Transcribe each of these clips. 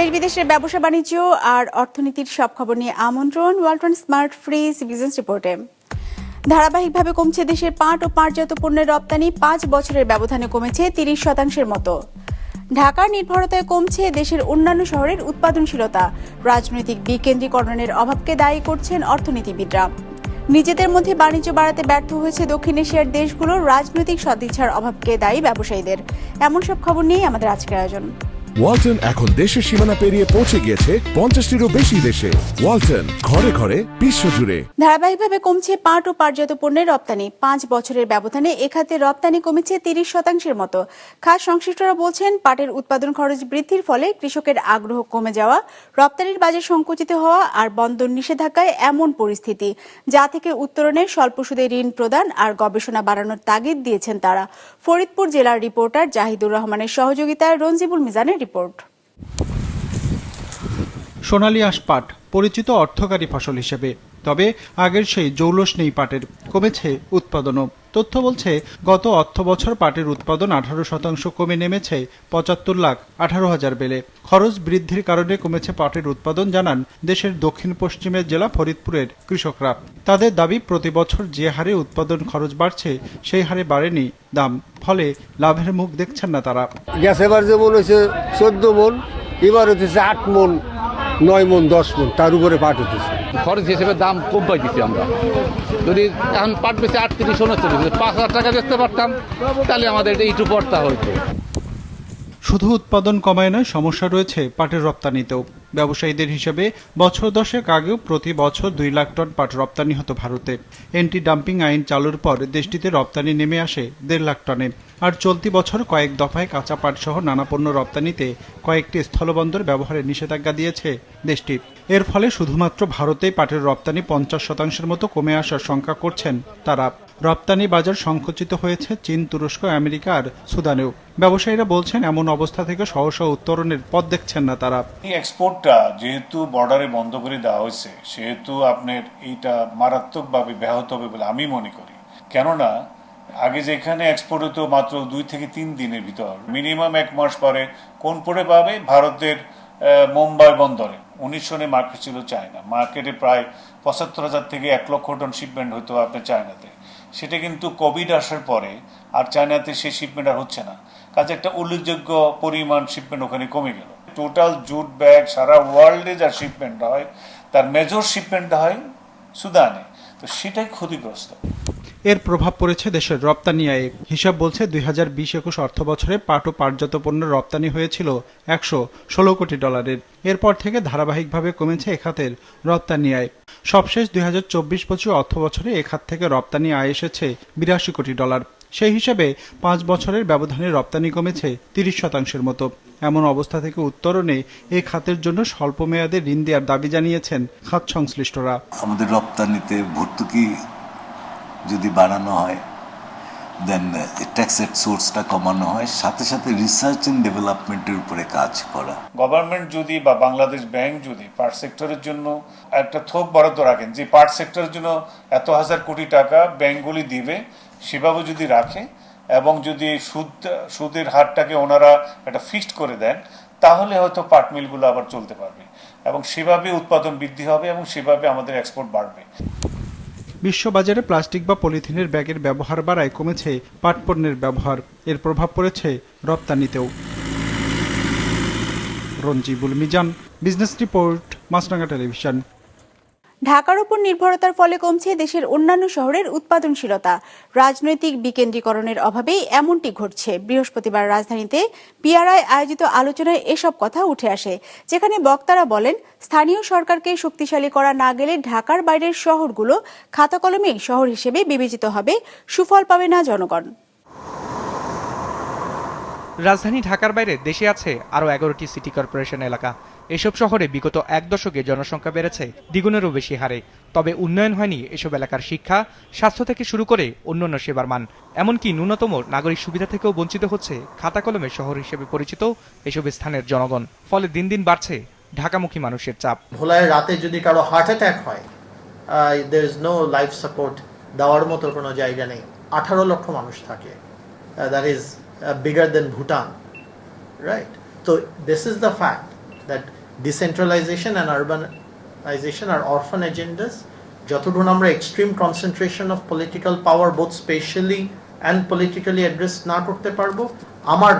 দেশ বিদেশের ব্যবসা বাণিজ্য আর অর্থনীতির সব খবর নিয়ে আমন্ত্রণ ওয়ালটন স্মার্ট ফ্রিজ বিজনেস রিপোর্টে। ধারাবাহিকভাবে কমছে দেশের পাট ও পাটজাত পণ্যের রপ্তানি, পাঁচ বছরের ব্যবধানে কমেছে তিরিশ শতাংশের মতো। ঢাকার নির্ভরতায় কমছে দেশের অন্যান্য শহরের উৎপাদনশীলতা। রাজনৈতিক বিকেন্দ্রীকরণের অভাবকে দায়ী করছেন অর্থনীতিবিদরা। নিজেদের মধ্যে বাণিজ্য বাড়াতে ব্যর্থ হয়েছে দক্ষিণ এশিয়ার দেশগুলোর রাজনৈতিক সদিচ্ছার অভাবকে দায়ী ব্যবসায়ীদের। এমন সব খবর নিয়ে আমাদের আজকের আয়োজন। ওয়ালটন এখন দেশের সীমানা পেরিয়ে পৌঁছে গিয়েছে পঞ্চাশটিরও বেশি দেশে। ওয়ালটন, ঘরে ঘরে বিশ্বজুড়ে। ধারাবাহিকভাবে কমছে পাট ও পাটজাত পণ্যের রপ্তানি। পাঁচ বছরের ব্যবধানে এখাতে রপ্তানি কমেছে তিরিশ শতাংশের মতো। খাস সংশ্লিষ্টরা বলছেন, পাটের উৎপাদন খরচ বৃদ্ধির ফলে কৃষকের আগ্রহ কমে যাওয়া, রপ্তানির বাজার সংকুচিত হওয়া আর বন্দর নিষেধাজ্ঞায় এমন পরিস্থিতি। যা থেকে উত্তরণে স্বল্প সুদে ঋণ প্রদান আর গবেষণা বাড়ানোর তাগিদ দিয়েছেন তারা। ফরিদপুর জেলার রিপোর্টার জাহিদুর রহমানের সহযোগিতায় রঞ্জিবুল মিজানের রিপোর্ট। সোনালী আশপাট পরিচিত অর্থকারী ফসল হিসেবে। তবে আগের সেই জৌলস নেই পাটের। কমেছে উৎপাদনও। তথ্য বলছে, গত অর্থ বছর পাটের উৎপাদন আঠারো শতাংশ কমে নেমেছে পঁচাত্তর লাখ আঠারো হাজার বেলে। খরচ বৃদ্ধির কারণে কমেছে পাটের উৎপাদন, জানান দেশের দক্ষিণ পশ্চিমের জেলা ফরিদপুরের কৃষকরা। তাদের দাবি, প্রতি বছর যে হারে উৎপাদন খরচ বাড়ছে, সেই হারে বাড়েনি দাম। ফলে লাভের মুখ দেখছেন না তারা। গ্যাস এবার যেমন হয়েছে চোদ্দ মন, এবার হচ্ছে আট মন, নয় মন, দশ মন, তার উপরে পাট হতেছে খরচ হিসেবে দাম কম পাই দিচ্ছি আমরা। যদি এখন পাট বেশি আটত্রিশ, উনচল্লিশ পাঁচ হাজার টাকা বেচতে পারতাম, তাহলে আমাদের এটা একটু পড়তা হইতো। শুধু উৎপাদন কমায় নয়, সমস্যা রয়েছে পাটের রপ্তানিতেও। ব্যবসায়ীদের হিসেবে বছর দশেক আগেও প্রতি বছর দুই লাখ টন পাট রপ্তানি হতো ভারতে। এন্টি ডাম্পিং আইন চালুর পর দেশটিতে রপ্তানি নেমে আসে দেড় লাখ টনে। আর চলতি বছর কয়েক দফায় কাঁচা পাট সহ নানা পণ্য রপ্তানিতে কয়েকটি স্থলবন্দর ব্যবহারের নিষেধাজ্ঞা দিয়েছে দেশটি। এর ফলে শুধুমাত্র ভারতেই পাটের রপ্তানি পঞ্চাশ শতাংশের মতো কমে আসার শঙ্কা করছেন তারা। রপ্তানি বাজার সংকুচিত হয়েছে চীন, তুরস্ক, আমেরিকা আর সুদানেও। ব্যবসায়ীরা বলছেন, এমন অবস্থা থেকে সহসা উত্তরণের পথ দেখছেন না তারা। এক্সপোর্টটা যেহেতু বর্ডারে বন্ধ করে দেওয়া হয়েছে, সেহেতু আপনার এইটা মারাত্মকভাবে ব্যাহত হবে বলে আমি মনে করি। কেননা, আগে যেখানে এক্সপোর্ট হতো মাত্র দুই থেকে তিন দিনের ভিতর, মিনিমাম এক মাস পরে কোন পরে পাবে? ভারতের মুম্বাই বন্দরে। উনিশ সনে মার্কেট ছিল চায়না। মার্কেটে প্রায় পঁচাত্তর হাজার থেকে এক লক্ষ টন শিপমেন্ট হতো আপনার চায়নাতে। সেটা কিন্তু কোভিড আসার পরে আর চায়নাতে সেই শিপমেন্ট আর হচ্ছে না। কাজে একটা উল্লেখযোগ্য পরিমাণ শিপমেন্ট ওখানে কমে গেল। টোটাল জুট ব্যাগ, সারা ওয়ার্ল্ডে যা শিপমেন্ট হয়, তার মেজর শিপমেন্ট হয় সুদানে। তো সেটাই ক্ষতিগ্রস্ত। এর প্রভাব পড়েছে দেশের রপ্তানি আয়ে। হিসাব বলছে দুই হাজার বিশ একুশ অর্থ বছরে পাট ও পাটজাত পণ্যের রপ্তানি হয়েছিল একশো ষোলো কোটি ডলারের। এরপর থেকে ধারাবাহিকভাবে কমেছে এ খাতের রপ্তানি আয়। সবশেষ দুই হাজার চব্বিশ পঁচিশ অর্থ বছরে এ খাত থেকে রপ্তানি আয় এসেছে বিরাশি কোটি ডলার। সেই হিসাবে পাঁচ বছরের ব্যবধানে রপ্তানি কমেছে তিরিশ শতাংশের মতো। এমন অবস্থা থেকে উত্তরণে এই খাতের জন্য স্বল্প মেয়াদে ঋণ দেওয়ার দাবি জানিয়েছেন খাত সংশ্লিষ্টরা। আমাদের রপ্তানিতে ভর্তুকি যদি বাড়ানো হয় দেন ট্যাক্সের সোর্সটা কমানো হয়, সাথে সাথে রিসার্চ অ্যান্ড ডেভেলপমেন্টের উপরে কাজ করা। গভর্নমেন্ট যদি বা বাংলাদেশ ব্যাংক যদি পার্ট সেক্টরের জন্য একটা থোক বরাদ্দ রাখেন, যে পার্ট সেক্টরের জন্য এত হাজার কোটি টাকা ব্যাংকগুলি দিবে, সেভাবে যদি রাখে এবং যদি সুদ, সুদের হারটাকে ওনারা একটা ফিক্সড করে দেন, তাহলে হয়তো পাট মিলগুলো আবার চলতে পারবে। এবং সেভাবে উৎপাদন বৃদ্ধি হবে এবং সেভাবে আমাদের এক্সপোর্ট বাড়বে। বিশ্ববাজারে প্লাস্টিক বা পলিথিনের ব্যাগের ব্যবহার বাড়ায় কমেছে পাটপণ্যের ব্যবহার। এর প্রভাব পড়েছে রপ্তানিতেও। Ranjibul Mizan, business report Maasranga television. ঢাকার উপর নির্ভরতার ফলে কমছে দেশের অন্যান্য শহরের উৎপাদনশীলতা। রাজনৈতিক বিকেন্দ্রীকরণের অভাবেই এমনটি ঘটছে। বৃহস্পতিবার রাজধানীতে পিআরআই আয়োজিত আলোচনায় এসব কথা উঠে আসে, যেখানে বক্তারা বলেন, স্থানীয় সরকারকে শক্তিশালী করা না গেলে ঢাকার বাইরের শহরগুলো খাতা কলমে শহর হিসেবে বিবেচিত হবে, সুফল পাবে না জনগণ। রাজধানী ঢাকার বাইরে দেশে আছে আরও এগারোটি সিটি কর্পোরেশন এলাকা। এসব শহরে বিগত এক দশকে জনসংখ্যা বেড়েছে, দ্বিগুণেরও বেশি হারে। তবে উন্নয়ন হয়নি এসব এলাকার শিক্ষা, স্বাস্থ্য থেকে শুরু করে অন্যান্য সেবার মান। এমনকি ন্যূনতম নাগরিক সুবিধা থেকেও বঞ্চিত হচ্ছে খাতা কলমে শহর হিসেবে পরিচিত এসব স্থানের জনগণ। ফলে দিন দিন বাড়ছে ঢাকামুখী মানুষের চাপ। ভোলায় রাতে যদি কারও হার্ট অ্যাটাক হয় there is no life support দেওয়ার মতো কোনো জায়গা নেই। আঠারো লক্ষ মানুষ থাকে। That is bigger than Bhutan right তো this is the fact that decentralization and urbanization are orphan agendas যতটুকু আমরা extreme concentration of political power both specially and politically address না করতে পারব, আমার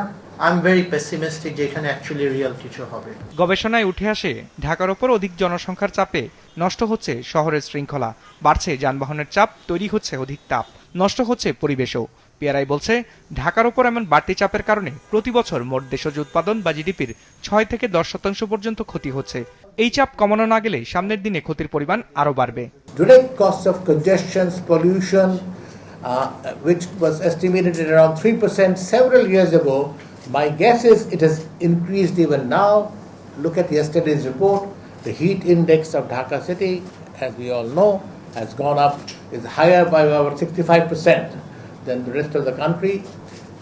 আই এম ভেরি পেসিমিস্টিক যে এখানে actually real কিছু হবে। গবেষণায় উঠে আসে, ঢাকার ওপর অধিক জনসংখ্যার চাপে নষ্ট হচ্ছে শহরের শৃঙ্খলা, বাড়ছে যানবাহনের চাপ, তৈরি হচ্ছে অধিক তাপ, নষ্ট হচ্ছে পরিবেশও। পিআরআই বলছে ঢাকার ওপর এমন বাড়তি চাপের কারণে প্রতি বছর মোট দেশজ উৎপাদন বা জিডিপির ছয় থেকে দশ শতাংশ পর্যন্ত ক্ষতি হচ্ছে এই চাপ কমানো না গেলে সামনের দিনে ক্ষতির পরিমাণ আরও বাড়বে direct cost of congestions, pollution, uh, which was estimated at around 3% several years ago. My guess is it has increased even now. Look at yesterday's report. The heat index of Dhaka city, as we all know, has gone up, is higher by about 65% than the rest of the country.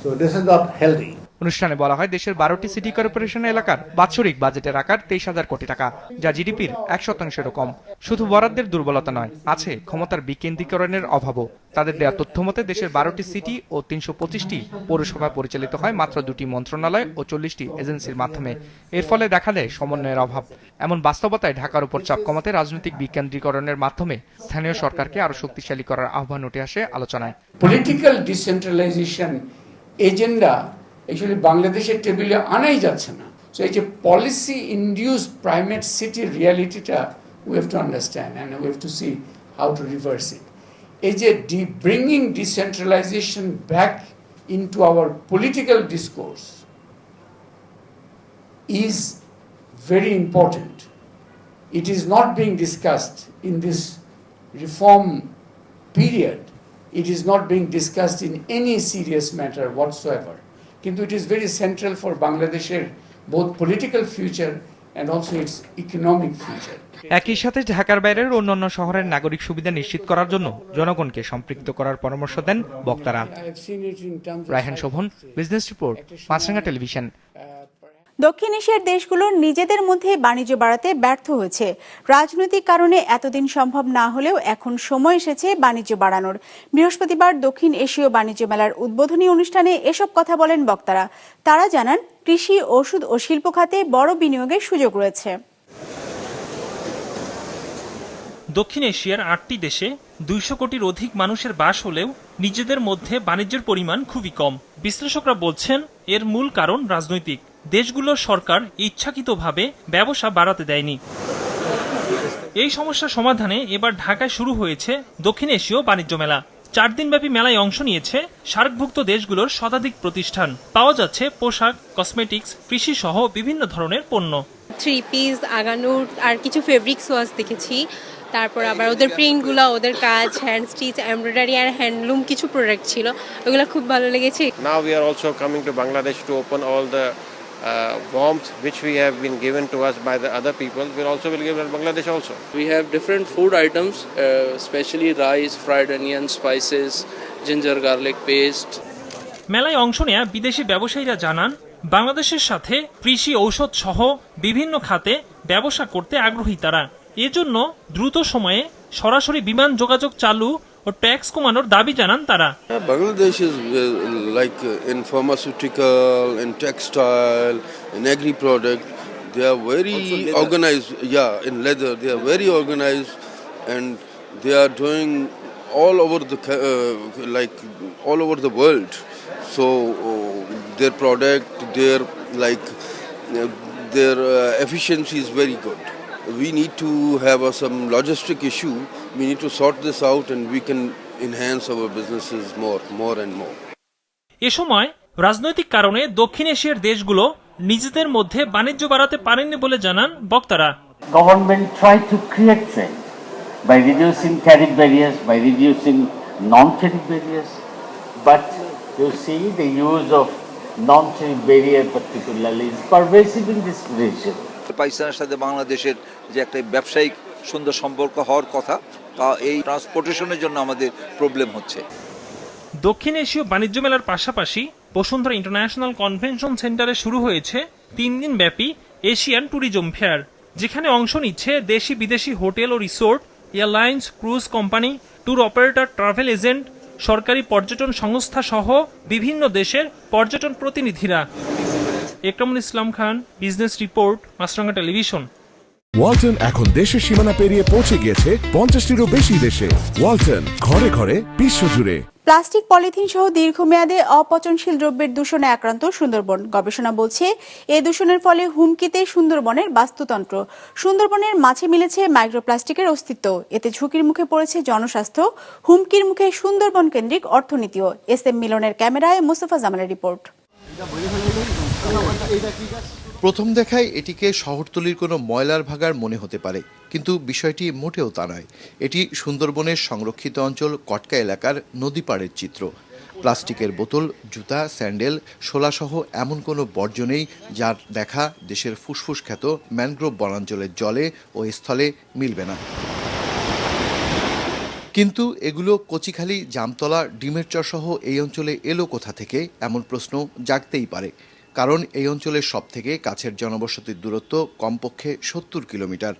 So this is not healthy. অনুষ্ঠানে বলা হয় দেশের বারোটি city corporation এলাকার বাৎসরিক বাজেটের আকার তেইশ হাজার কোটি টাকা, যা জিডিপির এক শতাংশেরও কম। শুধু বরাদ্দের দুর্বলতা নয়, আছে ক্ষমতার বিকেন্দ্রীকরণের অভাবও। তাদের দেওয়া তথ্য মতে, দেশের বারোটি সিটি ও তিনশো পঁচিশটি পৌরসভা পরিচালিত হয় মাত্র দুটি মন্ত্রণালয় ও চল্লিশটি এজেন্সির মাধ্যমে। এর ফলে দেখা দেয় সমন্বয়ের অভাব। এমন বাস্তবতায় ঢাকার উপর চাপ কমাতে রাজনৈতিক বিকেন্দ্রীকরণের মাধ্যমে স্থানীয় সরকারকে আরও শক্তিশালী করার আহ্বান উঠে আসে আলোচনায়। পলিটিক্যাল ডিসেন্ট্রালাইজেশন এজেন্ডা অ্যাকচুয়ালি বাংলাদেশের টেবিলে আনাই যাচ্ছে না সো এই যে policy induce primate city রিয়ালিটিটা we have to understand and we have to see how to reverse it এই যে the bringing decentralization back into our political discourse is very important. It is not being discussed in this reform period. It is not being discussed in any serious matter whatsoever. কিন্তু it is very central for বাংলাদেশের both political future and also its economic future একই সাথে ঢাকার বাইরের অন্যান্য শহরের নাগরিক সুবিধা নিশ্চিত করার জন্য জনগণকে সম্পৃক্ত করার পরামর্শ দেন বক্তারা। Raihan Shovon business report Maasranga television. দক্ষিণ এশিয়ার দেশগুলো নিজেদের মধ্যে বাণিজ্য বাড়াতে ব্যর্থ হয়েছে। রাজনৈতিক কারণে এতদিন সম্ভব না হলেও এখন সময় এসেছে বাণিজ্য বাড়ানোর। বৃহস্পতিবার দক্ষিণ এশীয় বাণিজ্য মেলার উদ্বোধনী অনুষ্ঠানে এসব কথা বলেন বক্তারা। তারা জানান, কৃষি, ওষুধ ও শিল্প খাতে বড় বিনিয়োগের সুযোগ রয়েছে। দক্ষিণ এশিয়ার আটটি দেশে দুইশো কোটির অধিক মানুষের বাস হলেও নিজেদের মধ্যে বাণিজ্যের পরিমাণ খুবই কম। বিশ্লেষকরা বলছেন, এর মূল কারণ রাজনৈতিক। দেশগুলোর সরকার ইচ্ছাকৃতভাবে ব্যবসা বাড়াতে দেয়নি। এই সমস্যা সমাধানে এবার ঢাকায় শুরু হয়েছে দক্ষিণ এশীয় বাণিজ্য মেলা। চার দিনব্যাপী মেলায় অংশ নিয়েছে সার্কভুক্ত দেশগুলোর শতাধিক প্রতিষ্ঠান। পাওয়া যাচ্ছে পোশাক কসমেটিক্স কৃষি সহ বিভিন্ন ধরনের পণ্য। থ্রি পিস আগানোর আর কিছু ফেব্রিক্স ওয়াশ দেখেছি। তারপর আবার ওদের প্রিন্টগুলো ওদের কাজ হ্যান্ড স্টিচ এমব্রয়ডারি আর হ্যান্ডলুম কিছু প্রোডাক্ট ছিল। ওগুলো খুব ভালো লেগেছে। নাও we are also coming to Bangladesh to open all the uh, warmth which we have been given to us by the other people. We also will give in Bangladesh also. We have different food items, uh, especially rice, fried onion, spices, ginger garlic paste. মেলায় অংশ নেয়া বিদেশি ব্যবসায়ীরা জানান বাংলাদেশের সাথে কৃষি ঔষধ সহ বিভিন্ন খাতে ব্যবসা করতে আগ্রহী তারা এজন্য দ্রুত সময়ে সরাসরি বিমান যোগাযোগ চালু ও ট্যাক্স কমানোর দাবি জানান তারা Bangladesh is uh, like uh, in pharmaceutical, in textile, in agri product. They are very organized. Yeah, in leather, they are very organized, and they are doing all over the ca- uh, like all over the world. So uh, their product, their like uh, their uh, efficiency is very good. We need to have uh, some logistic issue. We need to sort this out, and we can enhance our businesses more, more and more. এ সময় রাজনৈতিক কারণে দক্ষিণ এশিয়ার দেশগুলো নিজেদের মধ্যে বাণিজ্য বাড়াতে পারেননি বলে জানান বক্তারা government try to create trade by reducing tariff barriers, by reducing non-tariff barriers. But you see the use of non-tariff barrier particularly is pervasive in this region. পাকিস্তানের সাথে বাংলাদেশের যে একটা ব্যবসায়িক সুন্দর সম্পর্ক হওয়ার কথা, তা এই ট্রান্সপোর্টেশনের জন্য আমাদের প্রবলেম হচ্ছে। দক্ষিণ এশীয় বাণিজ্য মেলার পাশাপাশি বসুন্ধরা ইন্টারন্যাশনাল কনভেনশন সেন্টারে শুরু হয়েছে তিন দিন ব্যাপী এশিয়ান ট্যুরিজম ফেয়ার, যেখানে অংশ নিচ্ছে দেশি বিদেশি হোটেল ও resort, airlines, cruise company, tour operator, travel agent, সরকারি পর্যটন সংস্থা সহ বিভিন্ন দেশের পর্যটন প্রতিনিধিরা। Ekramul Islam Khan, business report Maasranga television. Walton এখন দেশের সীমানা পেরিয়ে পৌঁছে গিয়েছে পঞ্চাশটিরও বেশি দেশে। ওয়ালটন ঘরে ঘরে বিশ্বজুড়ে। প্লাস্টিক পলিথিন সহ দীর্ঘমেয়াদে অপচনশীল দ্রব্যের দূষণে আক্রান্ত সুন্দরবন। গবেষণা বলছে এ দূষণের ফলে হুমকিতে সুন্দরবনের বাস্তুতন্ত্র। সুন্দরবনের মাঝে মিলেছে মাইক্রোপ্লাস্টিকের অস্তিত্ব। এতে ঝুঁকির মুখে পড়েছে জনস্বাস্থ্য। হুমকির মুখে সুন্দরবন কেন্দ্রিক অর্থনীতিও। এস এম মিলনের ক্যামেরায় মোস্তফা জামানের রিপোর্ট। প্রথম দেখায় এটিকে শহরতলির কোনো ময়লার ভাগার মনে হতে পারে, কিন্তু বিষয়টি মোটেও তা নয়। এটি সুন্দরবনের সংরক্ষিত অঞ্চল কটকা এলাকার নদী পাড়ের চিত্র। প্লাস্টিকের বোতল, জুতা, স্যান্ডেল, শোলাসহ এমন কোনো বর্জ্য নেই যার দেখা দেশের ফুসফুস খ্যাত ম্যানগ্রোভ বনাঞ্চলের জলে ও স্থলে মিলবে না। কিন্তু এগুলো কচিখালি, জামতলা ডিমের চরসহ এই অঞ্চলে এলো কোথা থেকে এমন প্রশ্ন জাগতেই পারে। কারণ এই অঞ্চলের সব থেকে কাছের জনবসতির দূরত্ব কমপক্ষে সত্তর কিলোমিটার।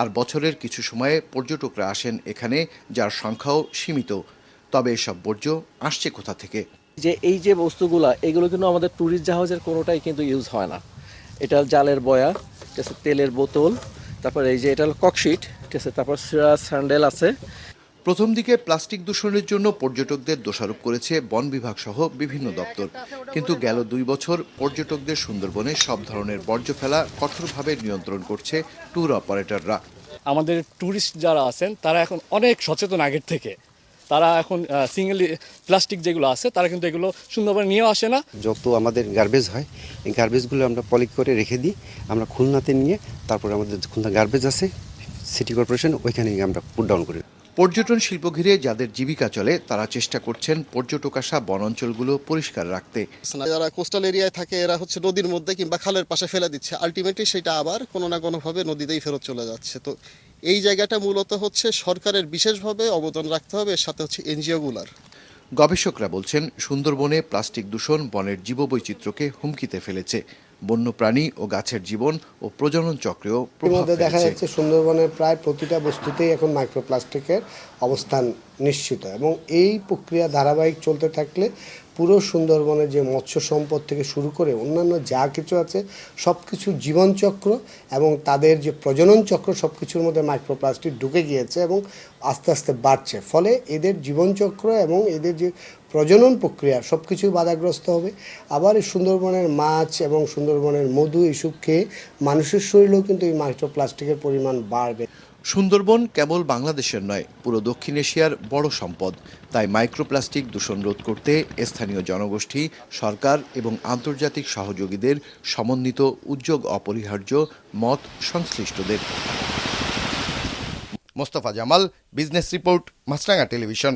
আর বছরের কিছু সময়ে পর্যটকরা আসেন এখানে, যার সংখ্যাও সীমিত। তবে এসব বর্জ্য আসছে কোথা থেকে? যে এই যে বস্তুগুলা, এগুলো কিন্তু আমাদের ট্যুরিস্ট জাহাজের কোনোটাই কিন্তু ইউজ হয় না। এটা জালের বয়া ঠিক তেলের বোতল, তারপর এই যে এটা হলো ককশিট ঠিক আছে তারপর স্যান্ডেল আছে। প্রথম দিকে প্লাস্টিক দূষণের জন্য পর্যটকদের দোষারোপ করেছে বন বিভাগ সহ বিভিন্ন দপ্তর। কিন্তু গেল দুই বছর পর্যটকদের সুন্দরবনে সব ধরনের বর্জ্য ফেলা কঠোরভাবে নিয়ন্ত্রণ করছে ট্যুর অপারেটররা। আমাদের ট্যুরিস্ট যারা আছেন তারা এখন অনেক সচেতন আগের থেকে। তারা এখন সিঙ্গেল প্লাস্টিক যেগুলো আছে তারা কিন্তু এগুলো সুন্দরবনে নিয়েও আসে না। যত আমাদের গার্বেজ হয় এই গার্বেজগুলো আমরা পলিক করে রেখে দিই আমরা খুলনাতে নিয়ে তারপরে আমাদের খুলনা গার্বেজ আছে সিটি কর্পোরেশন ওইখানে গিয়ে আমরা পুট ডাউন করি পর্যটন শিল্প ঘিরে যাদের জীবিকা চলে তারা চেষ্টা করছেন পর্যটক আসা বনাঞ্চলগুলো পরিষ্কার রাখতে। যারা কোস্টাল এরিয়ায় থাকে এরা হচ্ছে নদীর মধ্যে কিংবা খালের পাশে ফেলে দিচ্ছে। আলটিমেটলি সেটা আবার কোনো না কোনোভাবে নদীতেই ফেরত চলে যাচ্ছে। তো এই জায়গাটা মূলত হচ্ছে সরকারের বিশেষভাবে অবদান রাখতে হবে এর সাথে হচ্ছে এনজিওগুলার গবেষকরা বলছেন সুন্দরবনে প্লাস্টিক দূষণ বনের জীববৈচিত্র্যকে হুমকিতে ফেলেছে। বন্যপ্রাণী ও গাছের জীবন ও প্রজনন চক্রেও প্রভাব দেখা যাচ্ছে সুন্দরবনের প্রায় প্রতিটা বস্তুতেই এখন মাইক্রোপ্লাস্টিকের অবস্থান নিশ্চিত এবং এই প্রক্রিয়া ধারাবাহিক চলতে থাকলে পুরো সুন্দরবনের যে মৎস্য সম্পদ থেকে শুরু করে অন্যান্য যা কিছু আছে সব কিছু জীবনচক্র এবং তাদের যে প্রজনন চক্র সব কিছুর মধ্যে মাইক্রোপ্লাস্টিক ঢুকে গিয়েছে এবং আস্তে আস্তে বাড়ছে। ফলে এদের জীবনচক্র এবং এদের যে প্রজনন প্রক্রিয়া সব কিছু বাধাগ্রস্ত হবে। আবার এই সুন্দরবনের মাছ এবং সুন্দরবনের মধু এসব খেয়ে মানুষের শরীরেও কিন্তু এই মাইক্রোপ্লাস্টিকের পরিমাণ বাড়বে। সুন্দরবন কেবল বাংলাদেশের নয়, পুরো দক্ষিণ এশিয়ার বড় সম্পদ। তাই মাইক্রোপ্লাস্টিক দূষণ রোধ করতে স্থানীয় জনগোষ্ঠী, সরকার এবং আন্তর্জাতিক সহযোগীদের সমন্বিত উদ্যোগ অপরিহার্য মত সংশ্লিষ্টদের। Mostafa Jamal, business report Maasranga television.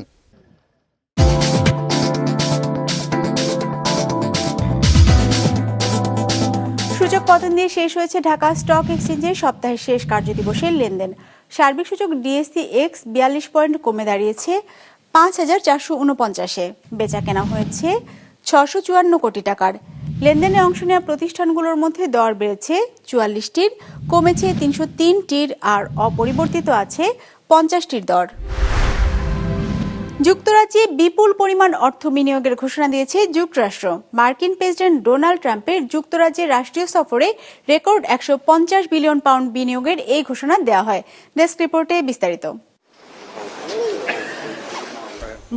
সূচক পতন দিয়ে শেষ হয়েছে ঢাকা স্টক এক্সচেঞ্জের সপ্তাহের শেষ কার্যদিবসের লেনদেন। সার্বিক সূচক ডিএসসি এক্স বিয়াল্লিশ পয়েন্ট কমে দাঁড়িয়েছে পাঁচ হাজার চারশো উনপঞ্চাশে। বেচা কেনা হয়েছে ছশো চুয়ান্ন কোটি টাকার। লেনদেনে অংশ নেওয়া প্রতিষ্ঠানগুলোর মধ্যে দর বেড়েছে চুয়াল্লিশটির, কমেছে তিনশো তিনটির আর অপরিবর্তিত আছে পঞ্চাশটির দর। যুক্তরাজ্যে বিপুল পরিমাণ অর্থ বিনিয়োগের ঘোষণা দিয়েছে যুক্তরাষ্ট্র। মার্কিন প্রেসিডেন্ট ডোনাল্ড ট্রাম্পের যুক্তরাজ্যের রাষ্ট্রীয় সফরে রেকর্ড একশো পঞ্চাশ বিলিয়ন পাউন্ড বিনিয়োগের এই ঘোষণা দেওয়া হয়। ডেস্ক রিপোর্টে বিস্তারিত।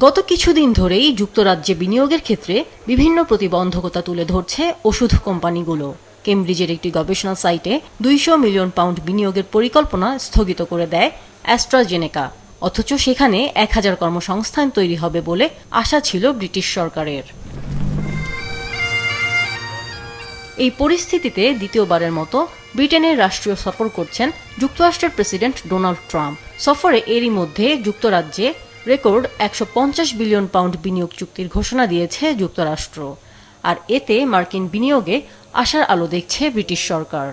গত কিছুদিন ধরেই যুক্তরাজ্যে বিনিয়োগের ক্ষেত্রে বিভিন্ন প্রতিবন্ধকতা তুলে ধরছে ওষুধ কোম্পানিগুলো। কেমব্রিজের একটি গবেষণা সাইটে দুইশো মিলিয়ন পাউন্ড বিনিয়োগের পরিকল্পনা স্থগিত করে দেয় অ্যাস্ট্রাজেনেকা। অথচ সেখানে এক হাজার কর্মসংস্থান তৈরি হবে বলে আশা ছিল ব্রিটিশ সরকারের। এই পরিস্থিতিতে দ্বিতীয়বারের মতো ব্রিটেনের রাষ্ট্রীয় সফর করছেন যুক্তরাষ্ট্রের প্রেসিডেন্ট ডোনাল্ড ট্রাম্প। সফরে এরই মধ্যে যুক্তরাজ্যে রেকর্ড একশো পঞ্চাশ বিলিয়ন পাউন্ড বিনিয়োগ চুক্তির ঘোষণা দিয়েছে যুক্তরাষ্ট্র। আর এতে মার্কিন বিনিয়োগে আশার আলো দেখছে ব্রিটিশ সরকার।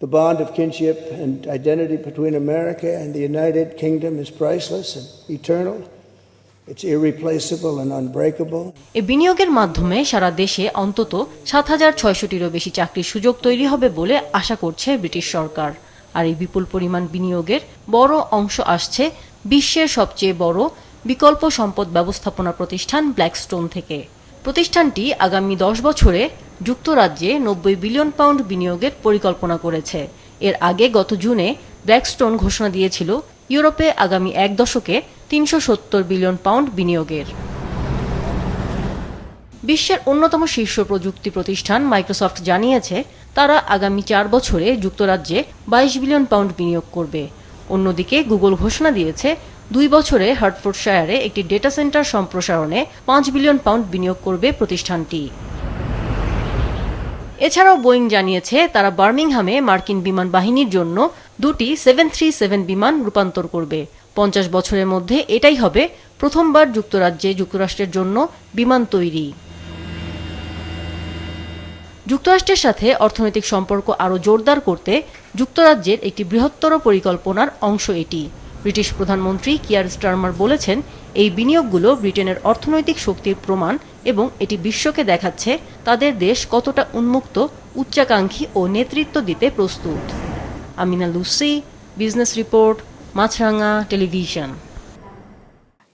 The bond of kinship and identity between America and the United Kingdom is priceless and eternal. It's irreplaceable and unbreakable. এ বিনিয়োগের মাধ্যমে সারা দেশে অন্তত সাত হাজার ছয়শটিরও বেশি চাকরির সুযোগ তৈরি হবে বলে আশা করছে ব্রিটিশ সরকার আর এই বিপুল পরিমাণ বিনিয়োগের বড় অংশ আসছে বিশ্বের সবচেয়ে বড় বিকল্প সম্পদ ব্যবস্থাপনা প্রতিষ্ঠান ব্ল্যাকস্টোন থেকে প্রতিষ্ঠানটি আগামী দশ বছরে যুক্তরাজ্যে নব্বই বিলিয়ন পাউন্ড বিনিয়োগের পরিকল্পনা করেছে। এর আগে গত জুনে ব্ল্যাকস্টোন ঘোষণা দিয়েছিল, ইউরোপে আগামী এক দশকে তিনশো সত্তর বিলিয়ন পাউন্ড বিনিয়োগের। বিশ্বের অন্যতম শীর্ষ প্রযুক্তি প্রতিষ্ঠান মাইক্রোসফট জানিয়েছে, তারা আগামী চার বছরে যুক্তরাজ্যে বাইশ বিলিয়ন পাউন্ড বিনিয়োগ করবে। অন্যদিকে গুগল ঘোষণা দিয়েছে, দুই বছরে হার্টফোর্ডশায়ারে একটি ডেটা সেন্টার সম্প্রসারণে পাঁচ বিলিয়ন পাউন্ড বিনিয়োগ করবে প্রতিষ্ঠানটি। এছাড়াও বোয়িং জানিয়েছে, তারা বার্মিংহামে মার্কিন বিমান বাহিনীর জন্য দুটি সেভেন থ্রি সেভেন বিমান রূপান্তর করবে। পঞ্চাশ বছরের মধ্যে এটাই হবে প্রথমবার যুক্তরাজ্যে যুক্তরাষ্ট্রের জন্য বিমান তৈরি। যুক্তরাষ্ট্রের সাথে অর্থনৈতিক সম্পর্ক আরও জোরদার করতে যুক্তরাজ্যের একটি বৃহত্তর পরিকল্পনার অংশ এটি। ব্রিটিশ প্রধানমন্ত্রী কিয়ার স্টার্মার বলেছেন, এই বিনিয়োগগুলো ব্রিটেনের অর্থনৈতিক শক্তির প্রমাণ এবং এটি বিশ্বকে দেখাচ্ছে তাদের দেশ কতটা উন্মুক্ত, উচ্চাকাঙ্ক্ষী ও নেতৃত্ব দিতে প্রস্তুত। Amina Lucy, business report, Maasranga television.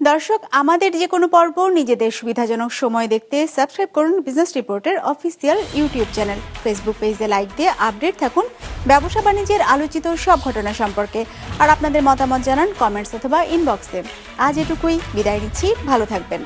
দর্শক, আমাদের যে কোনো পর্ব নিজেদের সুবিধাজনক সময় দেখতে সাবস্ক্রাইব করুন বিজনেস রিপোর্টের অফিসিয়াল ইউটিউব চ্যানেল। ফেসবুক পেজে লাইক দিয়ে আপডেট থাকুন ব্যবসা বাণিজ্যের আলোচিত সব ঘটনা সম্পর্কে। আর আপনাদের মতামত জানান কমেন্টস অথবা ইনবক্সে আজ এটুকুই, বিদায় নিচ্ছি, ভালো থাকবেন।